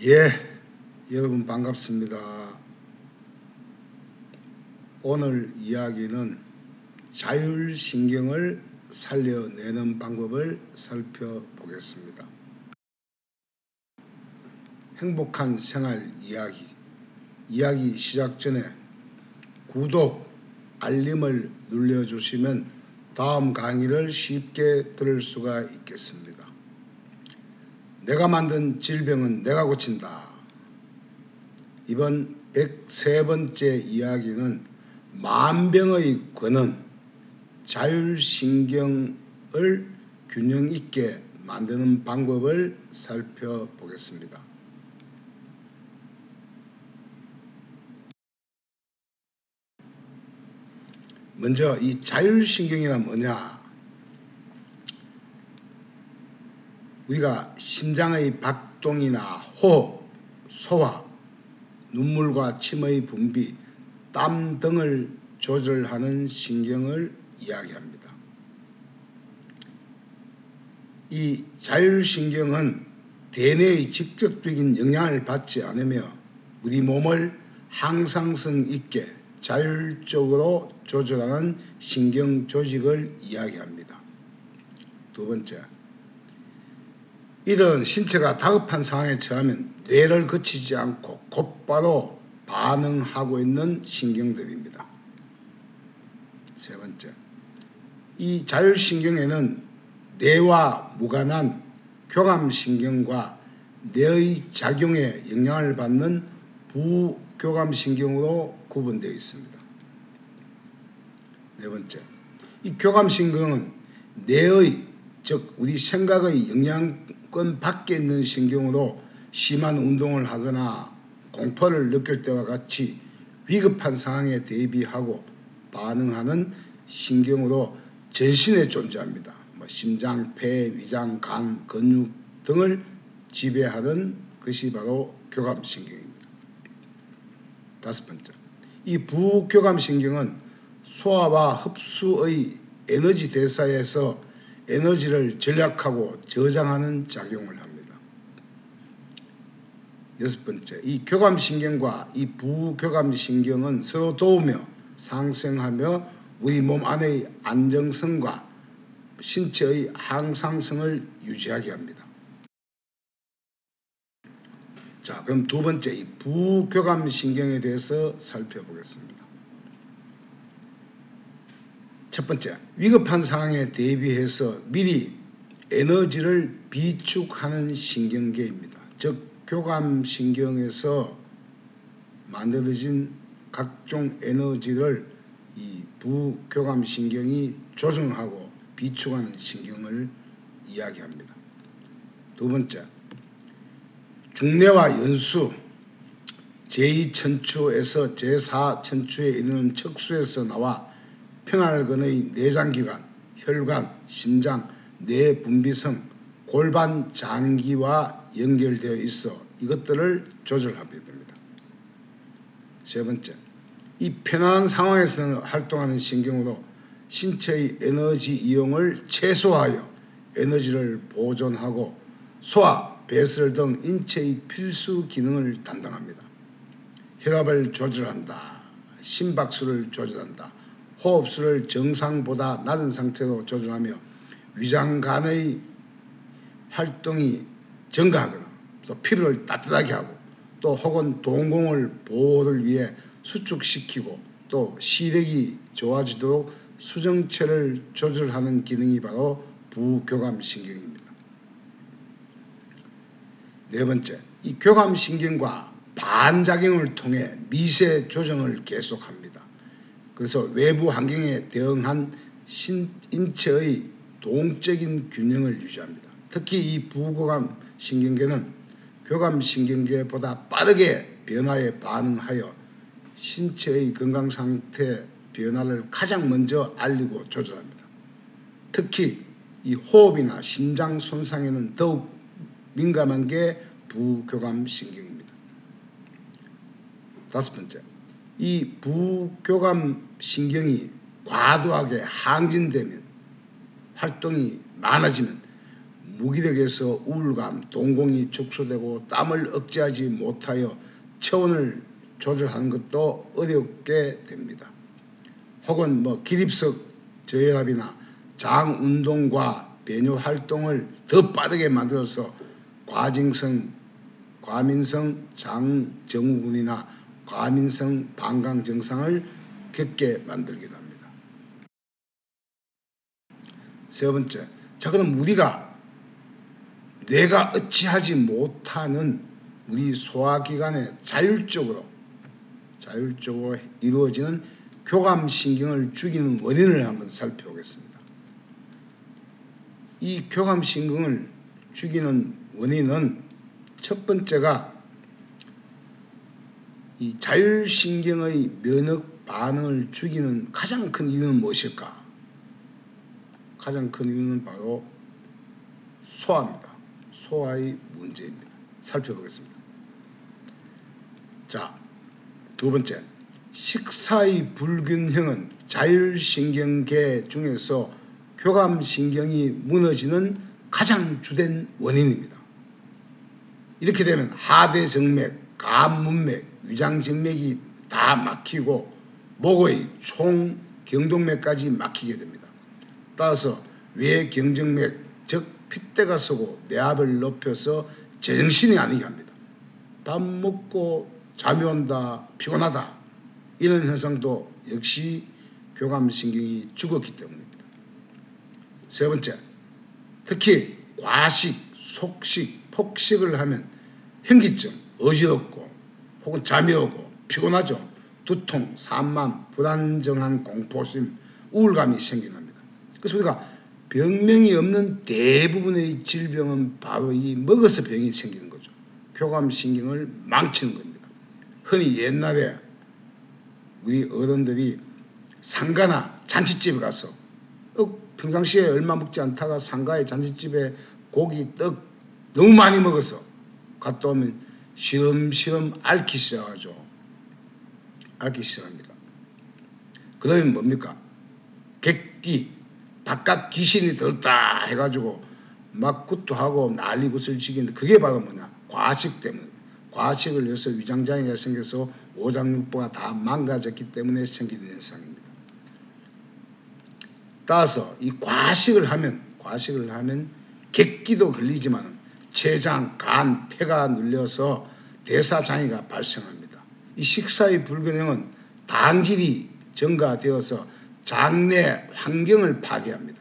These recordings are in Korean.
예, 여러분 반갑습니다. 오늘 이야기는 자율신경을 살려내는 방법을 살펴보겠습니다. 행복한 생활 이야기. 이야기 시작 전에 구독, 알림을 눌러주시면 다음 강의를 쉽게 들을 수가 있겠습니다. 내가 만든 질병은 내가 고친다. 이번 103번째 이야기는 만병의 근원, 자율신경을 균형 있게 만드는 방법을 살펴보겠습니다. 먼저 이 자율신경이란 뭐냐? 우리가 심장의 박동이나 호흡, 소화, 눈물과 침의 분비, 땀 등을 조절하는 신경을 이야기합니다. 이 자율신경은 대뇌의 직접적인 영향을 받지 않으며 우리 몸을 항상성 있게 자율적으로 조절하는 신경 조직을 이야기합니다. 두 번째, 이런 신체가 다급한 상황에 처하면 뇌를 거치지 않고 곧바로 반응하고 있는 신경들입니다. 세 번째, 이 자율신경에는 뇌와 무관한 교감신경과 뇌의 작용에 영향을 받는 부교감신경으로 구분되어 있습니다. 네 번째, 이 교감신경은 뇌의 즉 우리 생각의 영향권 밖에 있는 신경으로 심한 운동을 하거나 공포를 느낄 때와 같이 위급한 상황에 대비하고 반응하는 신경으로 전신에 존재합니다. 뭐 심장, 폐, 위장, 간, 근육 등을 지배하는 것이 바로 교감신경입니다. 다섯 번째, 이 부교감신경은 소화와 흡수의 에너지 대사에서 에너지를 전략하고 저장하는 작용을 합니다. 여섯 번째, 이 교감신경과 이 부교감신경은 서로 도우며 상생하며 우리 몸 안의 안정성과 신체의 항상성을 유지하게 합니다. 자, 그럼 두 번째, 이 부교감신경에 대해서 살펴보겠습니다. 첫 번째, 위급한 상황에 대비해서 미리 에너지를 비축하는 신경계입니다. 즉, 교감신경에서 만들어진 각종 에너지를 이 부교감신경이 조정하고 비축하는 신경을 이야기합니다. 두 번째, 중뇌와 연수, 제2천추에서 제4천추에 이르는 척수에서 나와 평활근의 내장기관, 혈관, 심장, 뇌 분비성, 골반 장기와 연결되어 있어 이것들을 조절하게 됩니다. 세 번째, 이 편안한 상황에서는 활동하는 신경으로 신체의 에너지 이용을 최소화하여 에너지를 보존하고 소화, 배설 등 인체의 필수 기능을 담당합니다. 혈압을 조절한다. 심박수를 조절한다. 호흡수를 정상보다 낮은 상태로 조절하며 위장간의 활동이 증가하거나 또 피부를 따뜻하게 하고 또 혹은 동공을 보호를 위해 수축시키고 또 시력이 좋아지도록 수정체를 조절하는 기능이 바로 부교감신경입니다. 네 번째, 이 교감신경과 반작용을 통해 미세 조정을 계속합니다. 그래서 외부 환경에 대응한 신, 인체의 동적인 균형을 유지합니다. 특히 이 부교감 신경계는 교감 신경계보다 빠르게 변화에 반응하여 신체의 건강 상태 변화를 가장 먼저 알리고 조절합니다. 특히 이 호흡이나 심장 손상에는 더욱 민감한 게 부교감 신경입니다. 다섯 번째, 이 부교감 신경이 과도하게 항진되면 활동이 많아지면 무기력에서 우울감, 동공이 축소되고 땀을 억제하지 못하여 체온을 조절하는 것도 어렵게 됩니다. 혹은 뭐 기립석 저혈압이나 장 운동과 배뇨 활동을 더 빠르게 만들어서 과징성, 과민성 장증후군이나 과민성 방광 증상을 겪게 만들기도 합니다. 세 번째, 자 그럼 우리가 뇌가 어찌하지 못하는 우리 소화기관에 자율적으로 자율적으로 이루어지는 교감신경을 죽이는 원인을 한번 살펴보겠습니다. 이 교감신경을 죽이는 원인은 첫 번째가 이 자율신경의 면역 반응을 죽이는 가장 큰 이유는 무엇일까? 가장 큰 이유는 바로 소화입니다. 소화의 문제입니다. 살펴보겠습니다. 자, 두 번째. 식사의 불균형은 자율신경계 중에서 교감신경이 무너지는 가장 주된 원인입니다. 이렇게 되면 하대정맥, 간문맥, 위장정맥이 다 막히고 목의 총 경동맥까지 막히게 됩니다. 따라서 외 경정맥, 즉 핏대가 서고 뇌압을 높여서 제정신이 아니게 합니다. 밥 먹고 잠이 온다, 피곤하다 이런 현상도 역시 교감신경이 죽었기 때문입니다. 세 번째, 특히 과식, 속식, 폭식을 하면 현기증, 어지럽고 혹은 잠이 오고 피곤하죠. 두통, 산만, 불안정한 공포심, 우울감이 생겨납니다. 그래서 우리가 병명이 없는 대부분의 질병은 바로 이 먹어서 병이 생기는 거죠. 교감신경을 망치는 겁니다. 흔히 옛날에 우리 어른들이 상가나 잔치집에 가서 어, 평상시에 얼마 먹지 않다가 상가의 잔치집에 고기, 떡 너무 많이 먹어서 갔다 오면 시름시름 앓기 시작하죠. 앓기 시작합니다. 그러면 뭡니까? 객기, 바깥 귀신이 들었다 해가지고 막 굿도하고 난리 굿을 지기는데 그게 바로 뭐냐? 과식 때문에. 과식을 해서 위장장애가 생겨서 오장육부가 다 망가졌기 때문에 생기는 현상입니다. 따라서 이 과식을 하면 과식을 하면 객기도 걸리지만 췌장, 간, 폐가 눌려서 대사장애가 발생합니다. 이 식사의 불균형은 당질이 증가되어서 장내 환경을 파괴합니다.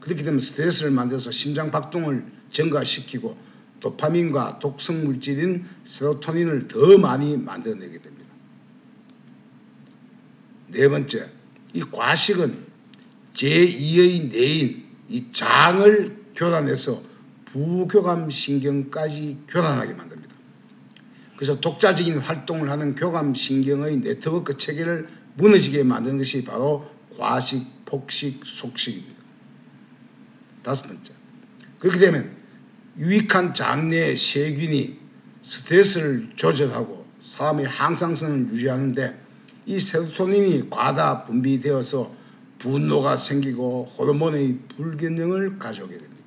그렇게 되면 스트레스를 만들어서 심장 박동을 증가시키고 도파민과 독성 물질인 세로토닌을 더 많이 만들어내게 됩니다. 네 번째, 이 과식은 제2의 뇌인 이 장을 교란해서 부교감 신경까지 교란하게 만듭니다. 그래서 독자적인 활동을 하는 교감 신경의 네트워크 체계를 무너지게 만드는 것이 바로 과식, 폭식, 속식입니다. 다섯 번째. 그렇게 되면 유익한 장내의 세균이 스트레스를 조절하고 사람의 항상성을 유지하는데 이 세로토닌이 과다 분비되어서 분노가 생기고 호르몬의 불균형을 가져오게 됩니다.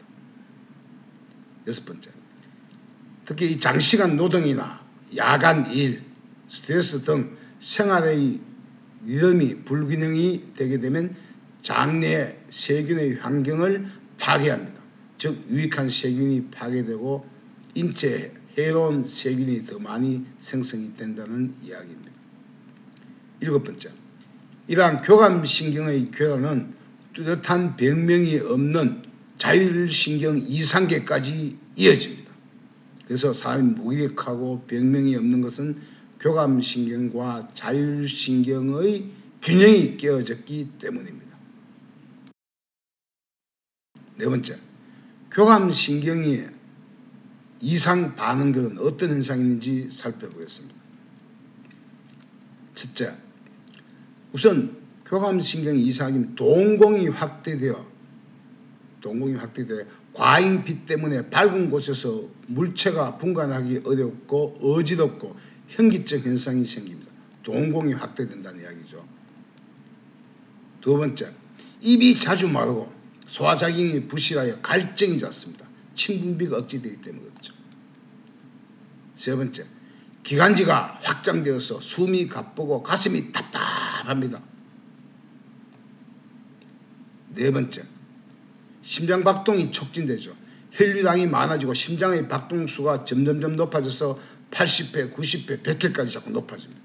여섯 번째. 특히 이 장시간 노동이나 야간 일, 스트레스 등 생활의 리듬이 불균형이 되게 되면 장내 세균의 환경을 파괴합니다. 즉 유익한 세균이 파괴되고 인체에 해로운 세균이 더 많이 생성이 된다는 이야기입니다. 일곱 번째, 이러한 교감신경의 교란은 뚜렷한 병명이 없는 자율신경 이상계까지 이어집니다. 그래서 사람이 무기력하고 병명이 없는 것은 교감신경과 자율신경의 균형이 깨어졌기 때문입니다. 네 번째, 교감신경이 이상 반응들은 어떤 현상이 있는지 살펴보겠습니다. 첫째, 우선 교감신경 이상이면 동공이 확대되어 동공이 확대되어 과잉빛 때문에 밝은 곳에서 물체가 분간하기 어렵고 어지럽고 현기증 현상이 생깁니다. 동공이 확대된다는 이야기죠. 두 번째, 입이 자주 마르고 소화작용이 부실하여 갈증이 잦습니다. 침분비가 억제되기 때문에 그렇죠. 세 번째, 기관지가 확장되어서 숨이 가쁘고 가슴이 답답합니다. 네 번째, 심장 박동이 촉진되죠. 혈류량이 많아지고 심장의 박동수가 점점점 높아져서 80회, 90회, 100회까지 자꾸 높아집니다.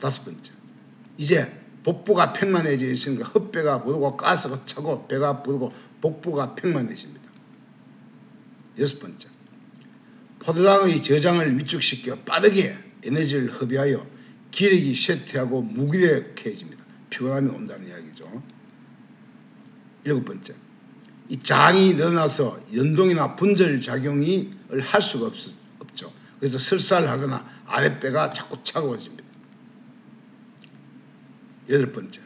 다섯 번째, 이제 복부가 평만해져 있으니까 헛배가 부르고 가스가 차고 배가 부르고 복부가 평만해집니다. 여섯 번째, 포도당의 저장을 위축시켜 빠르게 에너지를 흡입하여 기력이 쇠퇴하고 무기력해집니다. 피곤함이 온다는 이야기죠. 일곱 번째, 이 장이 늘어나서 연동이나 분절 작용을 할 수가 없, 없죠. 그래서 설사하거나 아랫배가 자꾸 차가워집니다. 여덟 번째,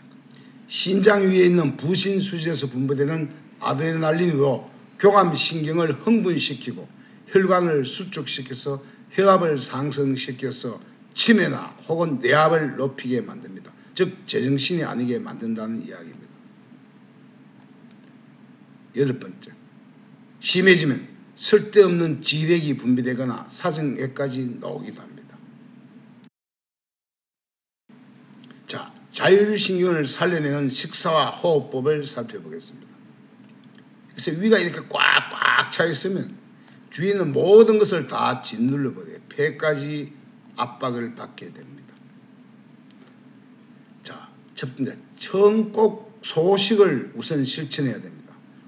신장 위에 있는 부신 수지에서 분비되는 아드레날린으로 교감신경을 흥분시키고 혈관을 수축시켜서 혈압을 상승시켜서 치매나 혹은 뇌압을 높이게 만듭니다. 즉 제정신이 아니게 만든다는 이야기입니다. 여덟 번째, 심해지면 쓸데없는 지력이 분비되거나 사정에까지 나오기도 합니다. 자, 자율신경을 살려내는 식사와 호흡법을 살펴보겠습니다. 그래서 위가 이렇게 꽉꽉 차 있으면 주위에 있는 모든 것을 다 짓눌러 버려요. 폐까지 압박을 받게 됩니다. 자, 첫 번째, 처꼭 소식을 우선 실천해야 됩니다.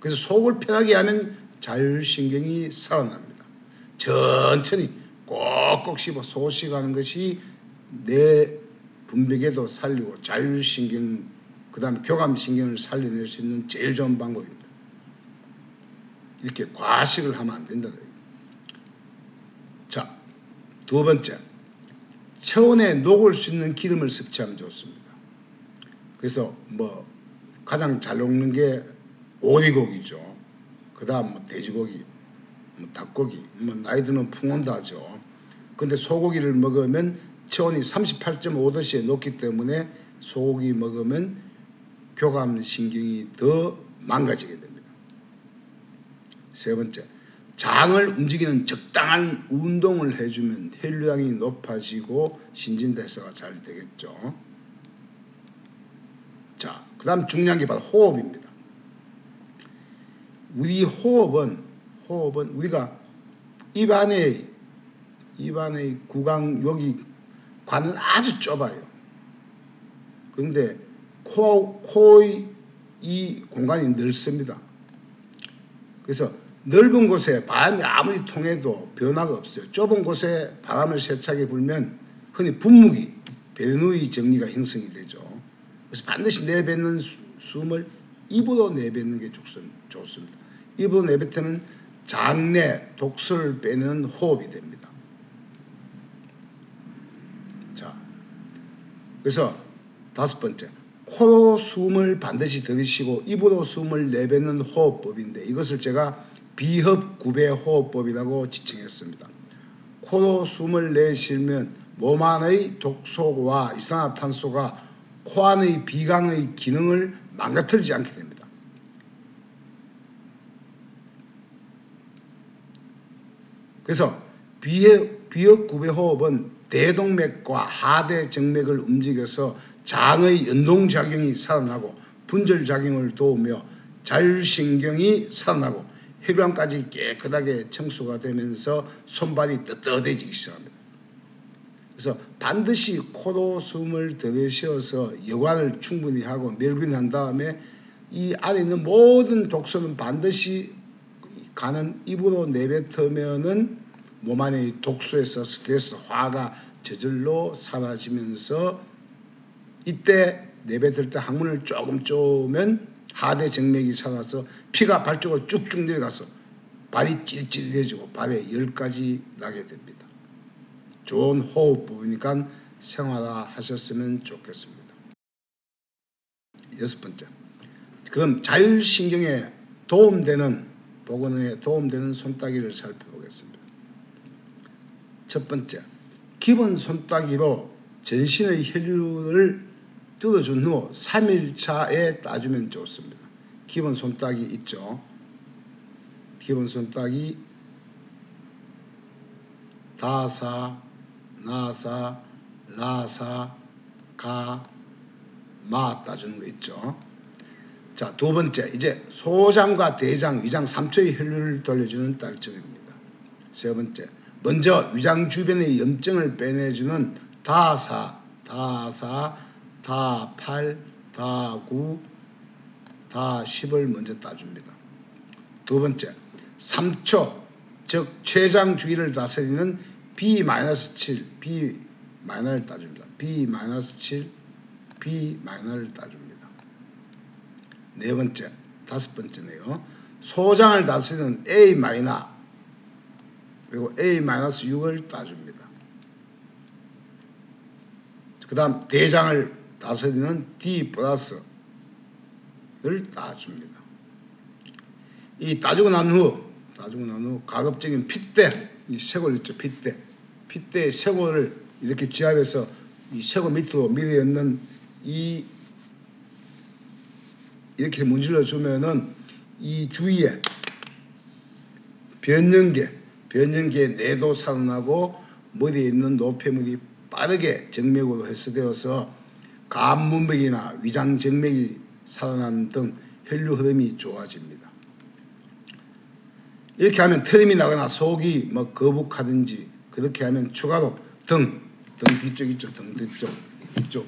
그래서 속을 편하게 하면 자율신경이 살아납니다. 천천히 꼭꼭 씹어 소식하는 것이 내 분비계도 살리고 자율신경 그 다음에 교감신경을 살려낼 수 있는 제일 좋은 방법입니다. 이렇게 과식을 하면 안 된다. 자, 두 번째, 체온에 녹을 수 있는 기름을 섭취하면 좋습니다. 그래서 뭐 가장 잘 녹는 게 오리고기죠. 그 다음 뭐 돼지고기, 뭐 닭고기, 뭐 나이 풍온도 하죠. 근데 소고기를 먹으면 체온이 38.5도씨에 녹기 때문에 소고기 먹으면 교감 신경이 더 망가지게 됩니다. 세 번째, 장을 움직이는 적당한 운동을 해주면 혈류량이 높아지고 신진대사가 잘 되겠죠. 자, 그 다음 바로 호흡입니다. 우리 호흡은 호흡은 우리가 입안의 입안의 구강 여기 관은 아주 좁아요. 그런데 코 코의 이 공간이 넓습니다. 그래서 넓은 곳에 바람이 아무리 통해도 변화가 없어요. 좁은 곳에 바람을 세차게 불면 흔히 분무기, 배누이 정리가 형성이 되죠. 그래서 반드시 내뱉는 수- 숨을 입으로 내뱉는 게 좋습니다. 입으로 내뱉으면 장내 독소를 빼는 호흡이 됩니다. 자, 그래서 다섯 번째, 코로 숨을 반드시 들이쉬고 입으로 숨을 내뱉는 호흡법인데 이것을 제가 비흡 구배 호흡법이라고 지칭했습니다. 코로 숨을 내쉬면 몸 안의 독소와 이산화탄소가 코 안의 비강의 기능을 망가뜨리지 않게 됩니다. 그래서 비흡, 비흡 구배 호흡은 대동맥과 하대 정맥을 움직여서 장의 연동작용이 살아나고 분절작용을 도우며 자율신경이 살아나고 혈관까지 깨끗하게 청소가 되면서 손발이 떳떳해지기 시작합니다. 그래서 반드시 코로 숨을 들이쉬어서 여관을 충분히 하고 멸균한 다음에 이 안에 있는 모든 독소는 반드시 가는 입으로 내뱉으면은 몸 안의 독소에서 스트레스, 화가 저절로 사라지면서 이때 내뱉을 때 항문을 조금 쪼면 하대 정맥이 살아서 피가 발 쪽으로 쭉쭉 내려가서 발이 찌릿찌릿해지고 발에 열까지 나게 됩니다. 좋은 호흡법이니까 생활화하셨으면 좋겠습니다. 여섯 번째, 그럼 자율신경에 도움되는 복원에 도움되는 손따기를 살펴보겠습니다. 첫 번째, 기본 손따기로 전신의 혈류를 뜯어준 후 3일차에 따주면 좋습니다. 기본 손따기 있죠. 기본 손따기 다사 나사 라사 가 마 따주는 거 있죠. 자, 두 번째 이제 소장과 대장, 위장 3초의 혈류를 돌려주는 딸정입니다. 세 번째 먼저 위장 주변의 염증을 빼내주는 다사, 다사, 다팔, 다구, 다십을 먼저 따줍니다. 두 번째 3초 즉 췌장 주위를 다스리는 B-7, B-를 따줍니다. B-7, B-를 따줍니다. 네 번째, 다섯 번째네요. 소장을 다스리는 A- 그리고 A-6을 따줍니다. 그 다음 대장을 다스리는 D 플러스를 따줍니다. 이 따주고 난 후, 따주고 난 후 가급적인 핏대, 이 쇄골 있죠, 핏대. 핏대 쇄골을 이렇게 지압해서 이 쇄골 밑으로 밀어 넣는 이 이렇게 문질러 주면은 이 주위에 변연계, 변연계 내도 살아나고 머리에 있는 노폐물이 빠르게 정맥으로 흡수되어서 간문맥이나 위장 정맥이 살아나는 등 혈류 흐름이 좋아집니다. 이렇게 하면 트림이 나거나 속이 뭐 거북하든지 그렇게 하면 추가로 등, 등 뒤쪽 있죠, 등 뒤쪽, 뒤쪽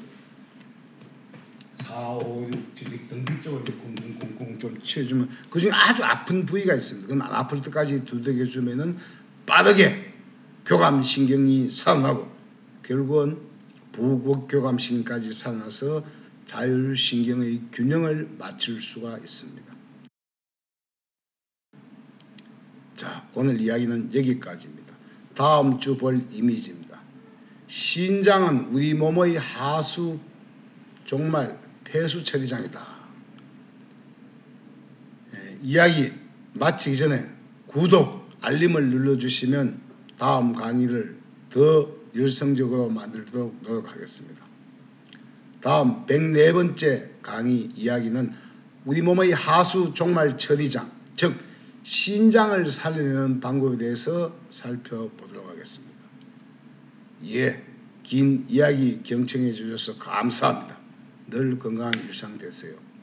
4, 5, 6, 7, 등 뒤쪽을 이렇게 쿵쿵쿵쿵 좀 치워주면 그 중에 아주 아픈 부위가 있습니다. 안 아플 때까지 두들겨 주면은 빠르게 교감 신경이 살아나고 결국은 부교감 신경까지 살아나서 자율신경의 균형을 맞출 수가 있습니다. 자, 오늘 이야기는 여기까지입니다. 다음 주 볼 이미지입니다. 신장은 우리 몸의 하수 정말 폐수 처리장이다. 예, 이야기 마치기 전에 구독, 알림을 눌러주시면 다음 강의를 더 열성적으로 만들도록 노력하겠습니다. 다음 104번째 강의 이야기는 우리 몸의 하수 종말 처리장, 즉 신장을 살려내는 방법에 대해서 살펴보도록 하겠습니다. 예, 긴 이야기 경청해 주셔서 감사합니다. 늘 건강한 일상 되세요.